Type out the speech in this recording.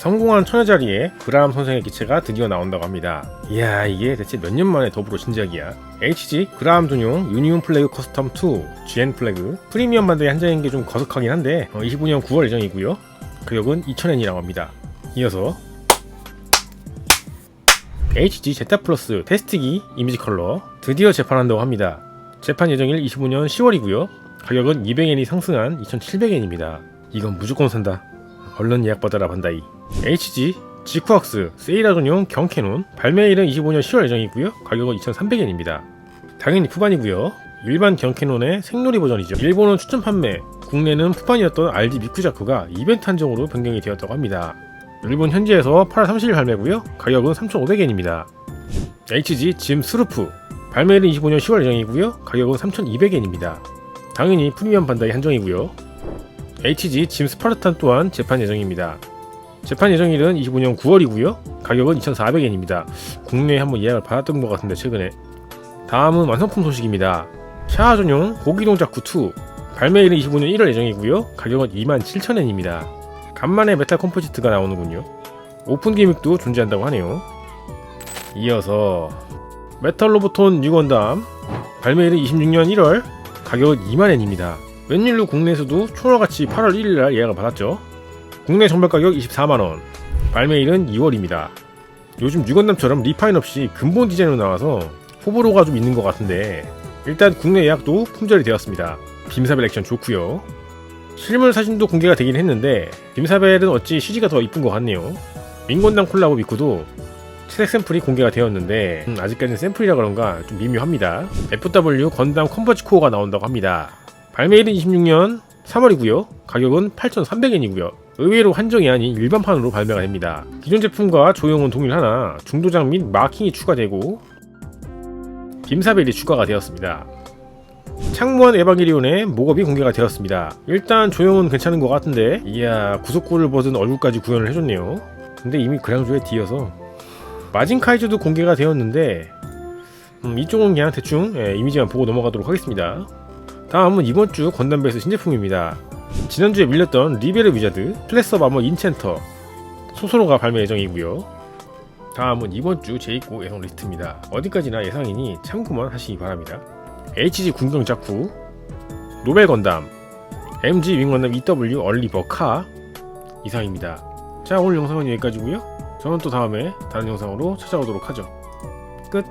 성공한 천여 자리에 그라함 선생의 기체가 드디어 나온다고 합니다. 이야 이게 대체 몇 년 만에 더불어 신작이야. HG 그라함 전용 유니온 플래그 커스텀 2 GN 플래그 프리미엄 반대에 한정인 게 좀 거석하긴 한데 25년 9월 예정이고요. 가격은 2,000엔이라고 합니다. 이어서 HG 제타 플러스 테스트기 이미지 컬러 드디어 재판한다고 합니다. 재판 예정일 25년 10월이고요. 가격은 200엔이 상승한 2,700엔입니다. 이건 무조건 산다. 얼른 예약 받아라 반다이. HG 지쿠악스 전용 경캐논 발매일은 25년 10월 예정이고요. 가격은 2,300엔입니다. 당연히 푸반이고요. 일반 경캐논의 생놀이 버전이죠. 일본은 추천 판매, 국내는 푸반이었던 RD 미쿠자쿠가 이벤트 한정으로 변경이 되었다고 합니다. 일본 현지에서 8월 30일 발매고요. 가격은 3,500엔입니다. HG 짐 스루프 발매일은 25년 10월 예정이고요. 가격은 3,200엔입니다. 당연히 프리미엄 반다이 한정이고요. HG 짐 스파르탄 또한 재판 예정입니다. 재판 예정일은 25년 9월이고요. 가격은 2,400엔입니다. 국내에 한번 예약을 받았던 것 같은데 최근에. 다음은 완성품 소식입니다. 샤아 전용 고기동작 구 2 발매일은 25년 1월 예정이고요. 가격은 27,000엔입니다. 간만에 메탈 컴포지트가 나오는군요. 오픈 기믹도 존재한다고 하네요. 이어서 메탈 로보톤 6원담 발매일은 26년 1월 가격은 2만엔입니다. 웬일로 국내에서도 초월같이 8월 1일날 예약을 받았죠. 국내 정발 가격 24만원 발매일은 2월입니다. 요즘 6원담처럼 리파인 없이 근본 디자인으로 나와서 호불호가 좀 있는 것 같은데 일단 국내 예약도 품절이 되었습니다. 빔사벨 액션 좋고요. 실물 사진도 공개가 되긴 했는데 빔사벨은 어찌 CG가 더 이쁜 것 같네요. 민곤당 콜라보 미쿠도 채색 샘플이 공개가 되었는데 음, 아직까지는 샘플이라 그런가 좀 미묘합니다. FW 건담 컨버지 코어가 나온다고 합니다. 발매일은 26년 3월이고요. 가격은 8,300엔이고요. 의외로 한정이 아닌 일반판으로 발매가 됩니다. 기존 제품과 조형은 동일하나 중도장 및 마킹이 추가되고 빔사벨이 추가가 되었습니다. 창무한 에반게리온의 목업이 공개가 되었습니다. 일단 조형은 괜찮은 것 같은데 이야 구속구를 벗은 얼굴까지 구현을 해줬네요. 근데 이미 그랑조에 뒤어서 마진 카이즈도 공개가 되었는데 음, 이쪽은 그냥 대충 예, 이미지만 보고 넘어가도록 하겠습니다. 다음은 이번 주 건담 베이스 신제품입니다. 지난주에 밀렸던 리베르 위자드 플래스 업 아머 인챈터 소소로가 발매 예정이고요. 다음은 이번 주 제2고 예상 리스트입니다. 어디까지나 예상이니 참고만 하시기 바랍니다. HG 군경 자쿠 노벨 건담 MG 윙 건담 EW 얼리버 카 이상입니다. 자 오늘 영상은 여기까지고요. 저는 또 다음에 다른 영상으로 찾아오도록 하죠. 끝.